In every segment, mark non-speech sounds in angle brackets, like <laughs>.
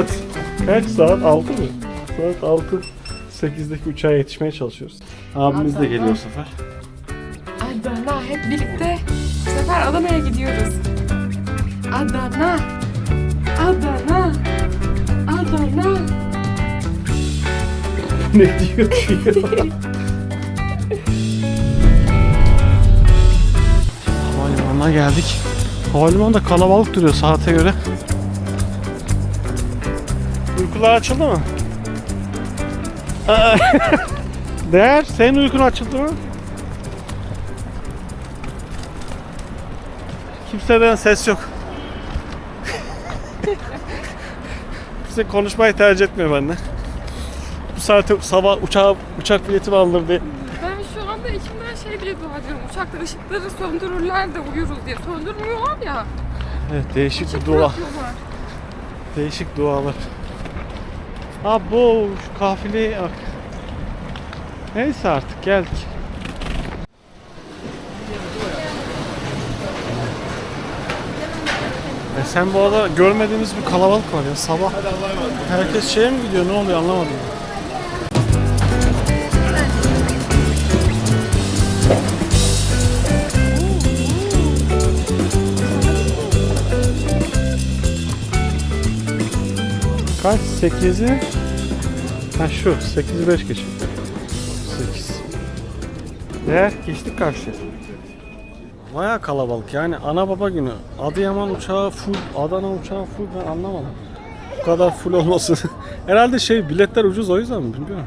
saat. Kaç saat? 6 mı? Saat 6. 8'deki uçağa yetişmeye çalışıyoruz. Abimiz de geliyor bu sefer. Adana hep birlikte. Bu sefer Adana'ya gidiyoruz. Adana. Adana. Adana. <laughs> ne diyor diyor. Havalimanına geldik. Havalimanı da kalabalık duruyor saate göre. Uykular açıldı mı? <laughs> Değer, senin uykun açıldı mı? Kimseden ses yok. <laughs> Kimse konuşmayı tercih etmiyor benden. Bu saate sabah uçağa, uçak bileti mi alınır diye. Ben şu anda içimden şey diye dua ediyorum. Uçakta ışıkları söndürürler de uyuruz diye. Söndürmüyorlar ya. Evet değişik bir Işık dua. bırakıyorlar. Değişik dualar. Abo şu kafileye bak. Neyse artık geldik. E sen bu arada görmediğimiz bir kalabalık var ya sabah. Herkes şeye mi gidiyor ne oluyor anlamadım. Kaç? 8'i? Ha şu 8'i 5 geçiyor. 8. Değer geçtik karşıya. Baya kalabalık yani ana baba günü. Adıyaman uçağı full, Adana uçağı full ben anlamadım. Bu kadar full olması. <laughs> Herhalde şey biletler ucuz o yüzden mi bilmiyorum.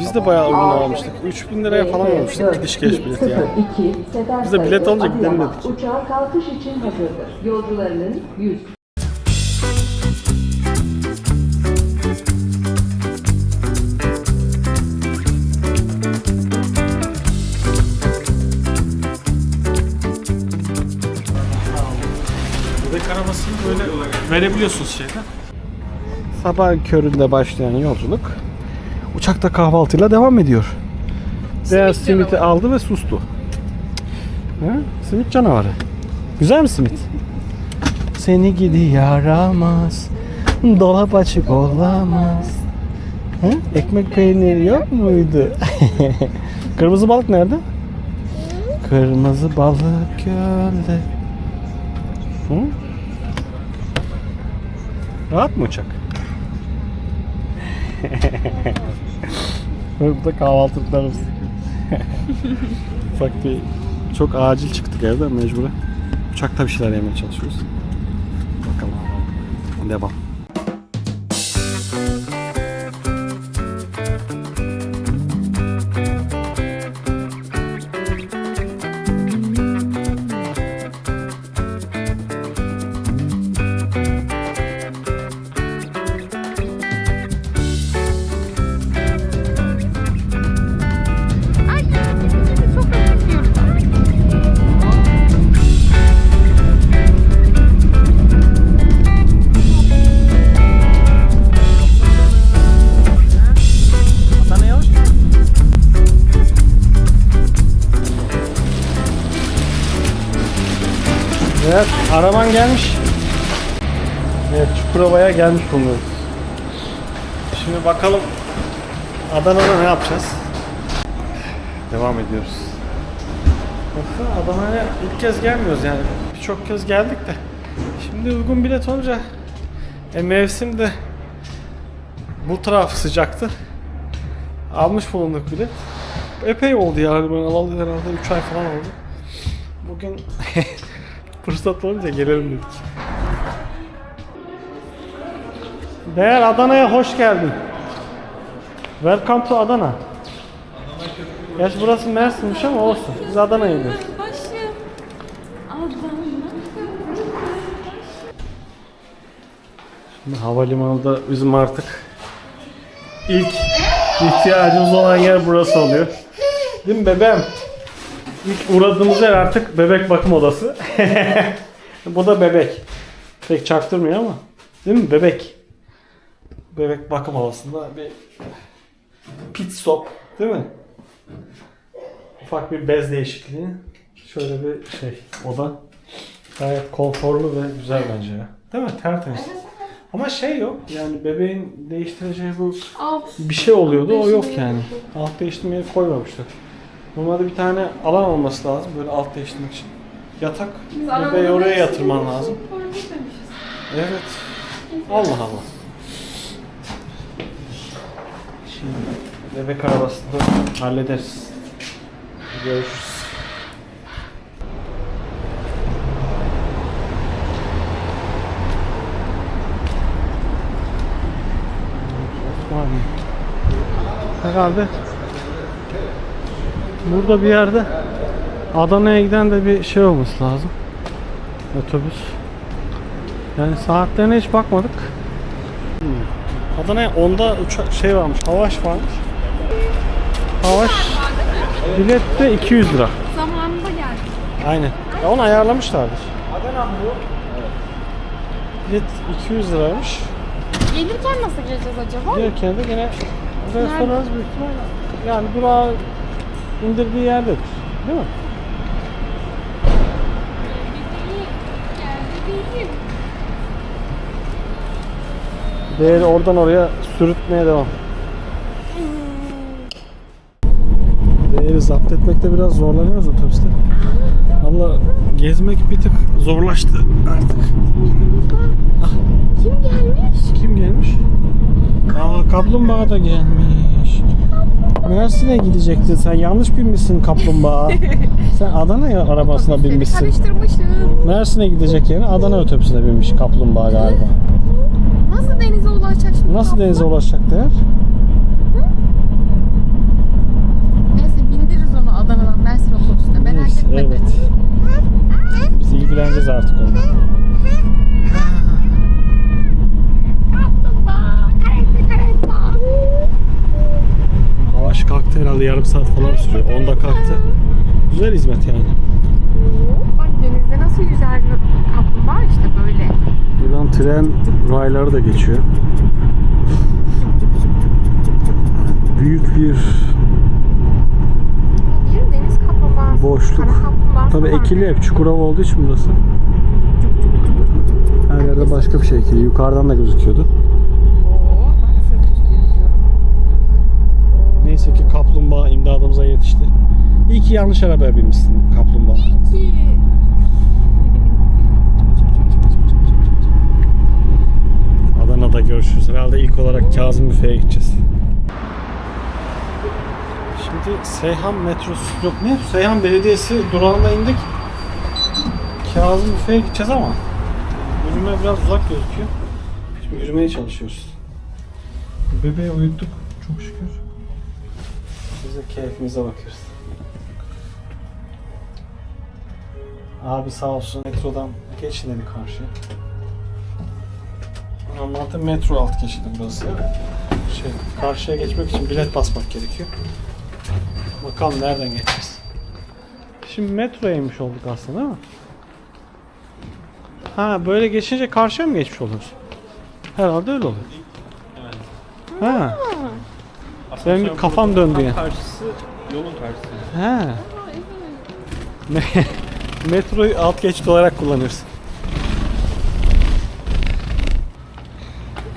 Biz de bayağı uygun almıştık. 3000 liraya falan almıştık gidiş geliş bileti yani. Biz de bilet alınca gidelim dedik. Uçağa kalkış için hazırdır. Yolcularının 100 Arabasını böyle verebiliyorsunuz şeyden. Sabah köründe başlayan yolculuk uçakta kahvaltıyla devam ediyor. Değer simiti aldı ve sustu. Ha? Simit canavarı. Güzel mi simit? Seni gidi yaramaz. Dolap açık olamaz. Ha? Ekmek peyniri yok muydu? <laughs> Kırmızı balık nerede? Kırmızı balık gölde. Hı? Rahat mı uçak? Burada kahvaltılıklarımız. Ufak bir çok acil çıktık evden mecburen. Uçakta bir şeyler yemeye çalışıyoruz. Bakalım. Devam. Araban gelmiş. Evet, Çukurova'ya gelmiş bulunuyoruz. Şimdi bakalım Adana'da ne yapacağız? Devam ediyoruz. Adana'ya ilk kez gelmiyoruz yani. Birçok kez geldik de. Şimdi uygun bilet olunca e, mevsim de bu taraf sıcaktı. Almış bulunduk bilet. Epey oldu yani ben alalı herhalde 3 ay falan oldu. Bugün <laughs> fırsat olunca gelelim dedik. Değer Adana'ya hoş geldin. Welcome to Adana. Gerçi burası Mersin'miş ama olsun. Biz Adana'ya gidiyoruz. Şimdi havalimanında bizim artık ilk ihtiyacımız olan yer burası oluyor. Değil mi bebeğim? İlk uğradığımız yer artık bebek bakım odası. <laughs> Bu da bebek. Pek çaktırmıyor ama. Değil mi bebek? Bebek bakım odasında bir pit stop değil mi? Ufak bir bez değişikliği. Şöyle bir şey oda. Gayet konforlu ve güzel bence ya. Değil mi? Tertemiz. Ama şey yok yani bebeğin değiştireceği bu Alt. bir şey oluyordu o yok yani. Alt değiştirmeye koymamışlar. Normalde bir tane alan olması lazım böyle alt değiştirmek için. Yatak arabada oraya yatırman lazım. Evet. Allah Allah. Şimdi bebek arabasını hallederiz. Görüşürüz. Herhalde burada bir yerde Adana'ya giden de bir şey olması lazım. Otobüs. Yani saatlerine hiç bakmadık. Hmm. Adana'ya onda uçak şey varmış, havaş varmış. Havaş bilet de 200 lira. Zamanında geldik. Aynen. Ya onu ayarlamışlardır. Adana bu. Bilet 200 liraymış. Gelirken nasıl geleceğiz acaba? Gelirken de yine buraya sorarız büyük. Yani durağı indirdiği yerdedir. Değil mi? Değeri oradan oraya sürütmeye devam. Değeri zapt etmekte biraz zorlanıyoruz otobüste. Valla gezmek bir tık zorlaştı artık. Kim gelmiş? Kim gelmiş? Aa kaplumbağa da gelmiş. Mersin'e gidecektin sen yanlış binmişsin kaplumbağa. <laughs> sen Adana arabasına binmişsin. Karıştırmışım. Mersin'e gidecek yerine Adana otobüsüne binmiş kaplumbağa galiba. Nasıl denize ulaşacak şimdi? Nasıl kaplan? denize ulaşacak değer? Neyse bindiririz onu Adana'dan Mersin otobüsüne merak etme. Evet. Biz ilgileneceğiz artık onunla. Havaş kalktı herhalde yarım saat falan sürüyor. Onda kalktı. Güzel hizmet yani. Bak denizde nasıl yüzer kaplumbağa işte böyle. Buradan tren rayları da geçiyor. Büyük bir Bir deniz kaplumbağası. Boşluk. Kara kaplumbağası Tabii var. ekili hep Çukurova olduğu için burası. Her yerde başka bir şey ekili. Yukarıdan da gözüküyordu. Oo, bak sırt üstü yüzüyorum. Neyse ki kaplumbağa imdadımıza yetişti. İyi ki yanlış arabaya binmişsin kaplumbağa. Ki. Adana'da görüşürüz. Herhalde ilk olarak Kazım Büfe'ye gideceğiz. Şimdi Seyhan metrosu yok ne? Seyhan Belediyesi durağına indik. Kazım Büfe'ye gideceğiz ama yürüme biraz uzak gözüküyor. Şimdi yürümeye çalışıyoruz. Bebeği uyuttuk çok şükür. Biz de keyfimize bakıyoruz. Abi sağ olsun metrodan geçin dedi karşıya. Normalde metro alt geçidi burası. Şey, karşıya geçmek için bilet basmak gerekiyor. Bakalım nereden geçeceğiz. Şimdi metroya inmiş olduk aslında değil mi? Ha böyle geçince karşıya mı geçmiş oluyoruz? Herhalde öyle oluyor. Ha. Benim bir kafam döndü ya. Karşısı yolun karşısı. Ha. Me- <laughs> Metroyu alt geçit olarak kullanıyoruz.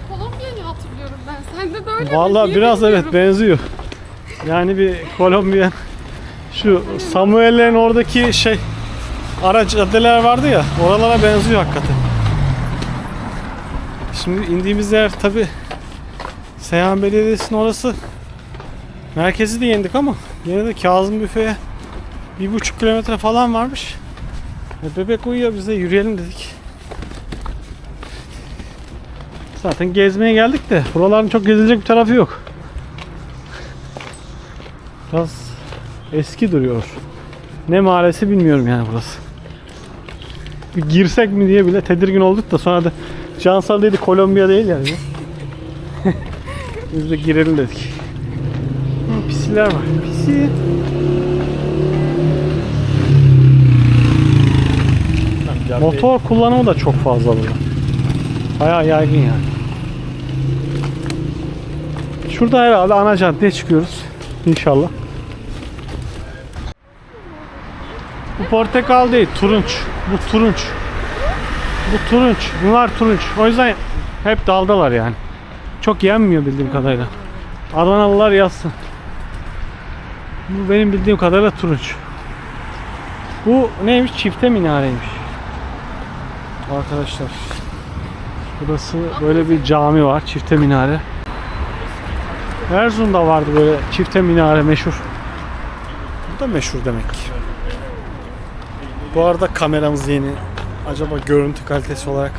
Kolombiya'yı hatırlıyorum ben. Sende de öyle mi Vallahi diye biraz evet bilmiyorum. benziyor. Yani bir Kolombiya şu Samuel'lerin oradaki şey ara caddeler vardı ya oralara benziyor hakikaten. Şimdi indiğimiz yer tabi Seyhan Belediyesi'nin orası merkezi de yendik ama yine de Kazım Büfe'ye bir buçuk kilometre falan varmış. E, bebek uyuyor biz de yürüyelim dedik. Zaten gezmeye geldik de buraların çok gezilecek bir tarafı yok. Biraz eski duruyor. Ne mahallesi bilmiyorum yani burası. Bir girsek mi diye bile tedirgin olduk da sonra da Cansal dedi Kolombiya değil yani. <laughs> Biz de girelim dedik. Pisiler var. Pisi. Motor kullanımı da çok fazla burada. Bayağı yaygın yani. Şurada herhalde ana caddeye çıkıyoruz. İnşallah. Bu portakal değil, turunç. Bu turunç. Bu turunç. Bunlar turunç. O yüzden Hep daldalar yani. Çok yenmiyor bildiğim kadarıyla. Adanalılar yazsın. Bu benim bildiğim kadarıyla turunç. Bu neymiş? Çifte minareymiş. Arkadaşlar. Burası böyle bir cami var. Çifte minare. Erzurum'da vardı böyle çifte minare meşhur. Bu da meşhur demek ki. Bu arada kameramız yeni. Acaba görüntü kalitesi olarak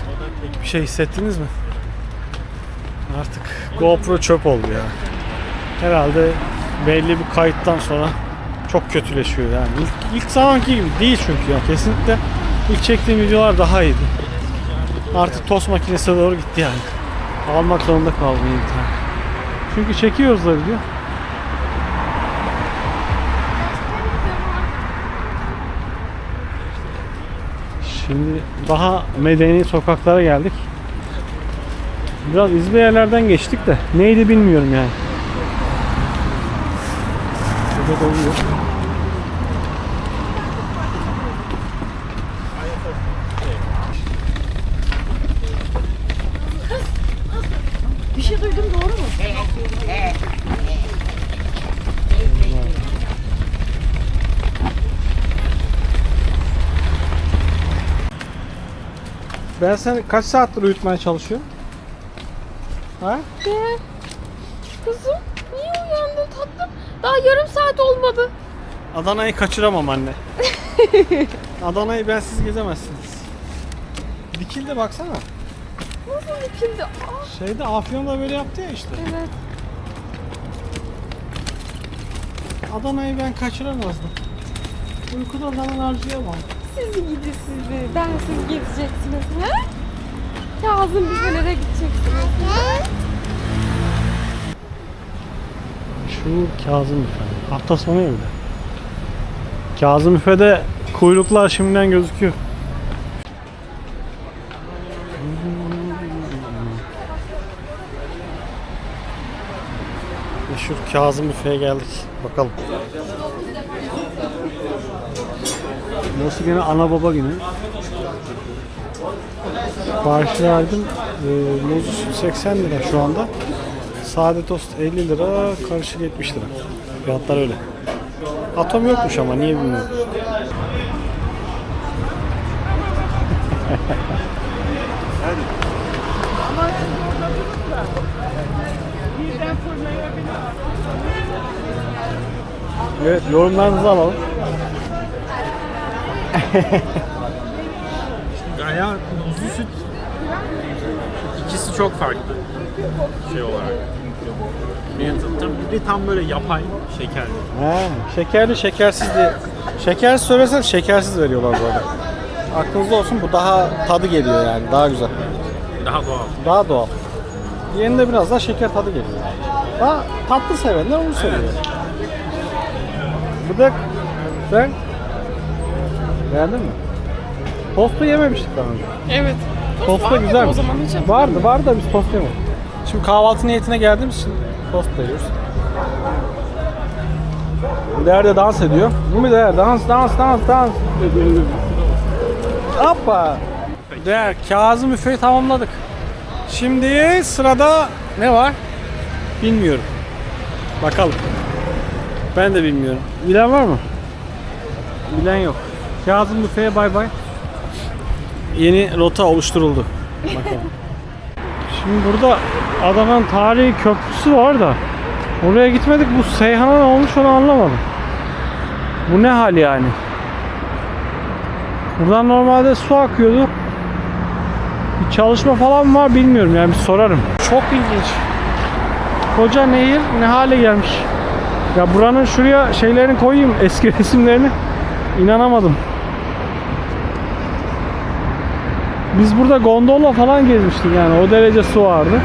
bir şey hissettiniz mi? Artık GoPro çöp oldu ya. Herhalde belli bir kayıttan sonra çok kötüleşiyor yani. İlk, ilk zamanki gibi değil çünkü ya. Kesinlikle ilk çektiğim videolar daha iyiydi. Artık tost makinesine doğru gitti yani. Almak zorunda kaldım bir. Çünkü çekiyoruz da video. Şimdi daha medeni sokaklara geldik. Biraz izbe yerlerden geçtik de neydi bilmiyorum yani. Burada doluyor. Bir şey duydum doğru mu? Ben seni kaç saattir uyutmaya çalışıyorum? Ha? Be. Kızım? Daha yarım saat olmadı. Adana'yı kaçıramam anne. <laughs> Adana'yı bensiz gezemezsiniz. Dikilde baksana. Nasıl dikildi? Aa, Şeyde Afyon'da böyle yaptı ya işte. evet. Adana'yı ben kaçıramazdım. Uykuda zaman harcayamam. Sizi gidi sizi. Ben siz gezeceksiniz. He? Kazım büfelere gideceksiniz. He? Şu Kazım Büfe. Hafta sonu evde. Kazım Büfe'de kuyruklar şimdiden gözüküyor. Meşhur Kazım Büfe'ye geldik. Bakalım. Burası gene ana baba günü. Sipariş verdim. Ee, muz 80 lira şu anda. Sade tost 50 lira, karışık 70 lira. Fiyatlar öyle. Atom yokmuş ama niye bilmiyorum. Evet, yorumlarınızı alalım. <laughs> Ya muzlu süt ikisi çok farklı şey olarak. Bir, tam, böyle yapay şekerli. He, şekerli şekersiz diye. Şeker söylesen şekersiz veriyorlar bu arada. Aklınızda olsun bu daha tadı geliyor yani daha güzel. Daha doğal. Daha doğal. Diğerinde biraz daha şeker tadı geliyor. Daha tatlı sevenler onu seviyor. Bu da sen beğendin mi? Tostu yememiştik daha önce. Evet. Tost var da güzel. O zaman hiç Vardı, vardı da biz tost yemedik. Şimdi kahvaltı niyetine geldiğimiz için tost. Değer de dans ediyor. Mu Değer? Dans, dans, dans, dans. Hoppa. Değer, Kazım Üfe'yi tamamladık. Şimdi sırada ne var? Bilmiyorum. Bakalım. Ben de bilmiyorum. Bilen var mı? Bilen yok. Kazım Büfe'ye bay bay. Yeni rota oluşturuldu. Bakalım. Şimdi burada Adana'nın tarihi köprüsü var da oraya gitmedik. Bu Seyhan'a ne olmuş onu anlamadım. Bu ne hal yani? Buradan normalde su akıyordu. Bir çalışma falan var bilmiyorum yani bir sorarım. Çok ilginç. Koca nehir ne hale gelmiş. Ya buranın şuraya şeylerini koyayım <laughs> eski resimlerini. İnanamadım. Biz burada gondola falan gezmiştik yani o derece su vardı.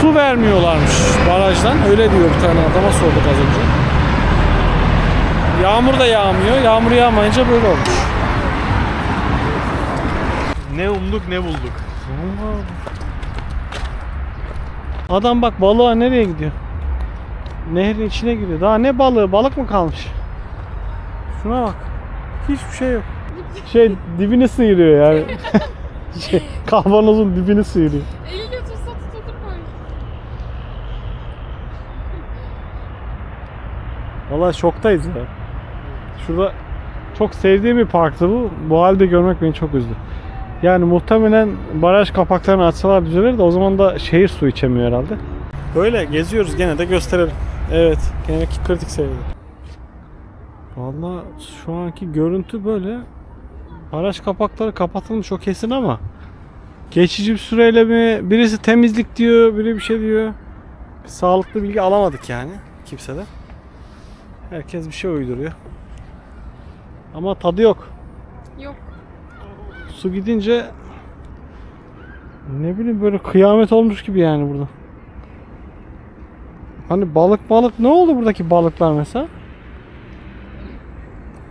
Su vermiyorlarmış barajdan. Öyle diyor bir tane adama sorduk az önce. Yağmur da yağmıyor. Yağmur yağmayınca böyle olmuş. Ne umduk ne bulduk. Adam bak balığa nereye gidiyor? Nehrin içine giriyor. Daha ne balığı? Balık mı kalmış? Şuna bak. Hiçbir şey yok. şey dibini sıyırıyor yani. <laughs> şey, kavanozun dibini sıyırıyor. Eliyle tutsa tutulur böyle. Vallahi şoktayız ya. Şurada çok sevdiğim bir parktı bu. Bu halde görmek beni çok üzdü. Yani muhtemelen baraj kapaklarını açsalar düzelir de o zaman da şehir su içemiyor herhalde. Böyle geziyoruz gene de gösterelim. Evet, gene kritik seviyede. Vallahi şu anki görüntü böyle. Baraj kapakları kapatılmış o kesin ama geçici bir süreyle mi birisi temizlik diyor, biri bir şey diyor. Bir sağlıklı bilgi alamadık yani kimseden. Herkes bir şey uyduruyor. Ama tadı yok. Yok. Su gidince ne bileyim böyle kıyamet olmuş gibi yani burada. Hani balık balık ne oldu buradaki balıklar mesela?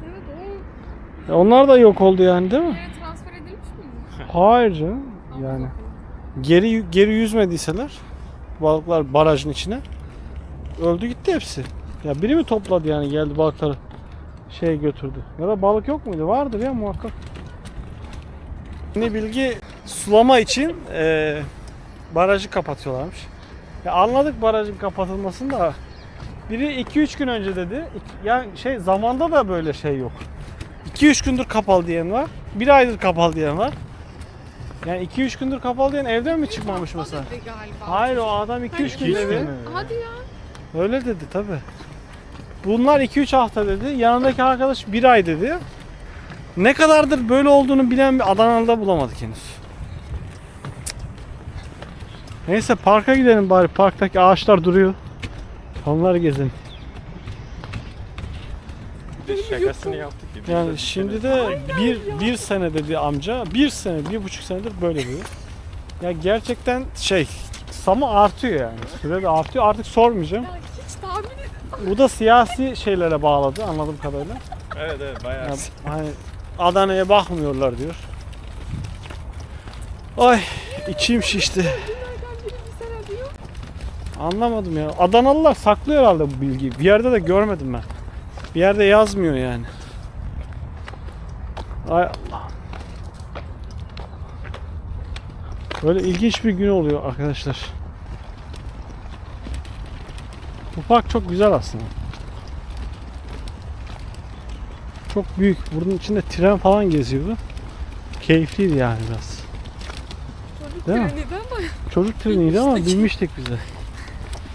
Evet o E onlar da yok oldu yani değil mi? yere transfer edilmiş miydi? <laughs> Hayır canım. Yani geri geri yüzmediyseler balıklar barajın içine öldü gitti hepsi. Ya biri mi topladı yani geldi balıkları şey götürdü. Ya da balık yok muydu? Vardır ya muhakkak. Yeni bilgi sulama için eee, barajı kapatıyorlarmış. Ya anladık barajın kapatılmasını da biri 2-3 gün önce dedi. Yani şey zamanda da böyle şey yok. 2-3 gündür kapalı diyen var. Bir aydır kapalı diyen var. Yani 2-3 gündür kapalı diyen evden mi çıkmamış mesela? Hayır o adam 2-3 gün İki üç dedi. Hadi ya. Öyle dedi tabi. Bunlar 2-3 hafta dedi. Yanındaki arkadaş 1 ay dedi. Ne kadardır böyle olduğunu bilen bir Adanalı'da bulamadık henüz. Neyse parka gidelim bari. Parktaki ağaçlar duruyor. Onları gezelim. Bir de şakasını yaptık gibi. Yani şimdi de bir, bir sene dedi amca. Bir sene, bir buçuk senedir böyle diyor. Ya gerçekten şey, samı artıyor yani. Süre de artıyor. Artık sormayacağım. Ya hiç tahmin. Bu da siyasi şeylere bağladı anladığım kadarıyla. Evet evet bayağı. Ya, hani Adana'ya bakmıyorlar diyor. Ay içim şişti. Nereden biri bir sene diyor. Anlamadım ya. Adanalılar saklıyor herhalde bu bilgiyi. Bir yerde de görmedim ben. Bir yerde yazmıyor yani. Ay Allah. Böyle ilginç bir gün oluyor arkadaşlar. Bu park çok güzel aslında. Çok büyük. Bunun içinde tren falan geziyordu. Keyifliydi yani biraz. Çocuk Değil mi? treniydi ama Çocuk <laughs> treniydi ama binmiştik biz de.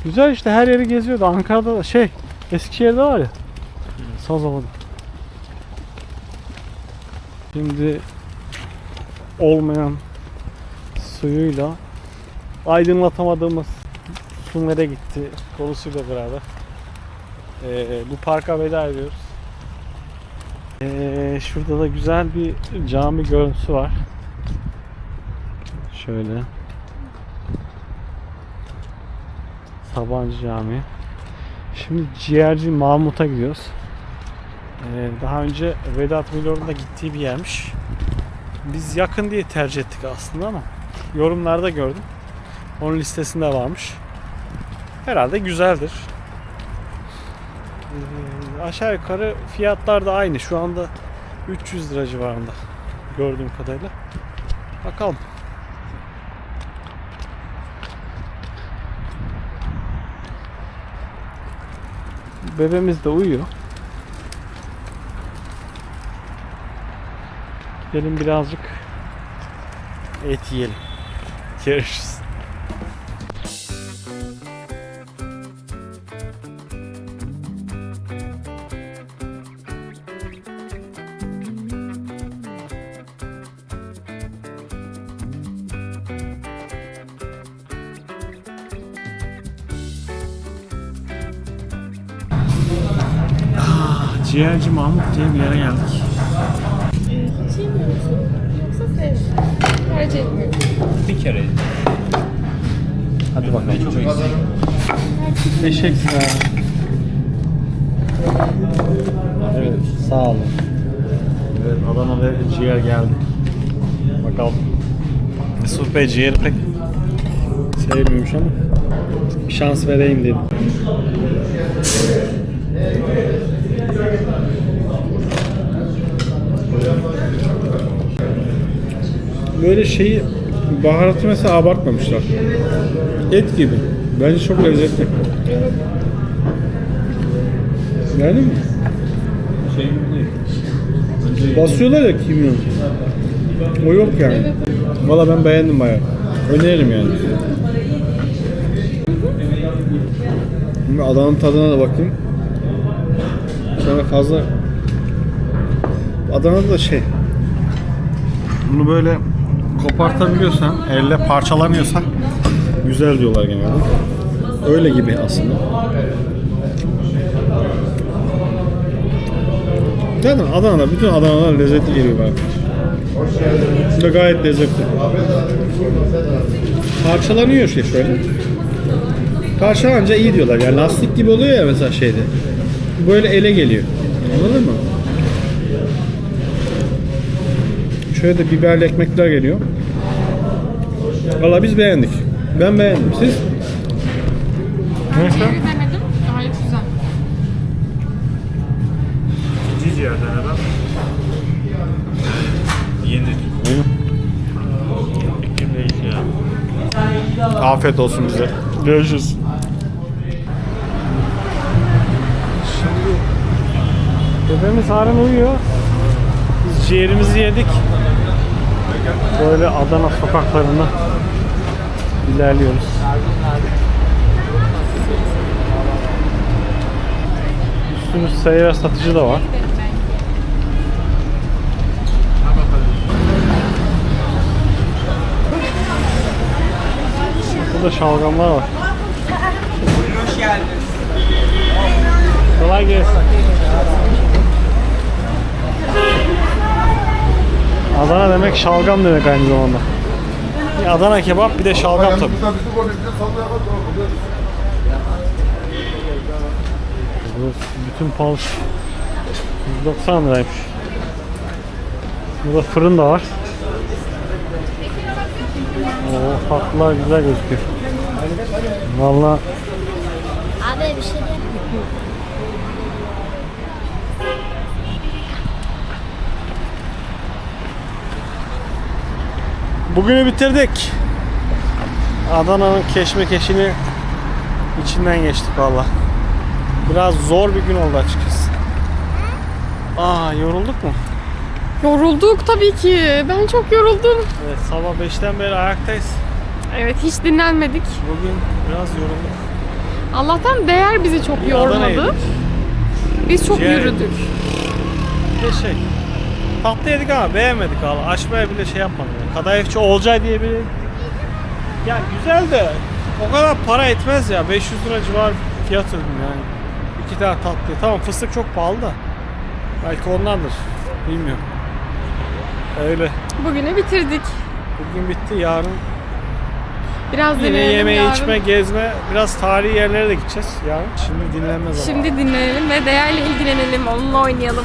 Güzel işte her yeri geziyordu. Ankara'da da şey Eskişehir'de var ya. Sazova'da. Şimdi olmayan suyuyla aydınlatamadığımız su nereye gitti konusuyla beraber eee, bu parka veda ediyoruz. Eee, şurada da güzel bir cami görüntüsü var. Şöyle. Sabancı Camii. Şimdi ciğerci Mahmut'a gidiyoruz. Ee, daha önce Vedat Milor'un da gittiği bir yermiş. Biz yakın diye tercih ettik aslında ama yorumlarda gördüm. Onun listesinde varmış. Herhalde güzeldir. Ee, aşağı yukarı fiyatlar da aynı. Şu anda 300 lira civarında gördüğüm kadarıyla. Bakalım. Bebeğimiz de uyuyor. Gelin birazcık et yiyelim. Görüşürüz. Ciğerci Mahmut diye bir yere geldik. Etmiyorum. Bir kere. Hadi bakalım. Çok eksik. Teşekkürler. Evet, sağ olun. Evet, Adana ve ciğer geldi. Bakalım. Yusuf Bey ciğeri pek sevmiyormuş ama bir şans vereyim dedim. Böyle şeyi baharatı mesela abartmamışlar. Et gibi. Bence çok lezzetli. Beğendin mi? Basıyorlar ya kimyon. O yok yani. Valla ben beğendim bayağı. Öneririm yani. Şimdi Adana'nın tadına da bakayım. Sonra fazla Adana'da da şey bunu böyle kopartabiliyorsan, elle parçalamıyorsan güzel diyorlar genelde. Öyle gibi aslında. Zaten Adana'da, bütün Adana'dan lezzetli geliyor bana. Ve gayet lezzetli. Parçalanıyor şey şöyle. Parçalanınca iyi diyorlar. Yani lastik gibi oluyor ya mesela şeyde. Böyle ele geliyor. Anladın mı? Şöyle de biberli ekmekler geliyor. Valla biz beğendik. Ben beğendim. Siz? Neyse. denedim. Gayet güzel. Cici yerden adam. Yeni. İklim değişiyor. Afiyet olsun bize. Görüşürüz. Şimdi bebeğimiz halen uyuyor. Ciğerimizi yedik. Böyle Adana sokaklarında ilerliyoruz. Üstümüz seyyar satıcı da var. Burada şalgamlar var. Hoş geldiniz. Kolay gelsin. Adana demek şalgam demek aynı zamanda. Adana kebap bir de şalgam tabii. Bu bütün pahalı. 190 liraymış. Burada fırın da var. Oo, tatlılar güzel gözüküyor. Vallahi Abi bir şey de Bugünü bitirdik. Adana'nın keşmekeşini içinden geçtik valla. Biraz zor bir gün oldu açıkçası. Aa yorulduk mu? Yorulduk tabii ki. Ben çok yoruldum. Evet sabah 5'ten beri ayaktayız. Evet hiç dinlenmedik. Bugün biraz yorulduk. Allah'tan değer bizi çok Adana yormadı. yedik. Biz çok Ciğer yürüdük. Bir de şey tatlı yedik ama beğenmedik valla. Açmaya bile şey yapmadım. Yani. Kadayıfçı Olcay diye biri ya güzel de o kadar para etmez ya. 500 lira civar fiyat ödedim yani. İki tane tatlı. Tamam fıstık çok pahalı da. Belki ondandır. Bilmiyorum. Öyle. Bugünü bitirdik. Bugün bitti. Yarın Biraz yine dinlenelim yeme, yarın. içme, gezme. Biraz tarihi yerlere de gideceğiz yarın. Şimdi dinlenme zamanı. Şimdi dinlenelim ve değerle ilgilenelim. Onunla oynayalım.